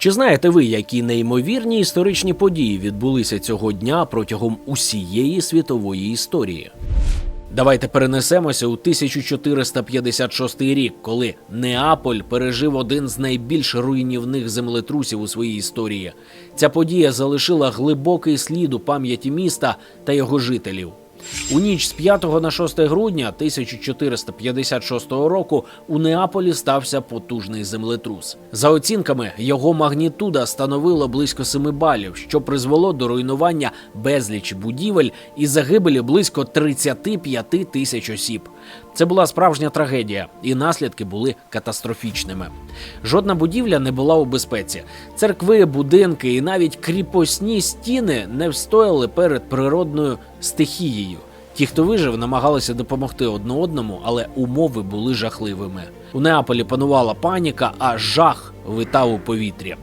Чи знаєте ви, які неймовірні історичні події відбулися цього дня протягом усієї світової історії? Давайте перенесемося у 1456 рік, коли Неаполь пережив один з найбільш руйнівних землетрусів у своїй історії. Ця подія залишила глибокий слід у пам'яті міста та його жителів. У ніч з 5 на 6 грудня 1456 року у Неаполі стався потужний землетрус. За оцінками, його магнітуда становила близько 7 балів, що призвело до руйнування безлічі будівель і загибелі близько 35 тисяч осіб. Це була справжня трагедія, і наслідки були катастрофічними. Жодна будівля не була у безпеці. Церкви, будинки і навіть кріпосні стіни не встояли перед природною стихією. Ті, хто вижив, намагалися допомогти одне одному, але умови були жахливими. У Неаполі панувала паніка, а жах витав у повітрі.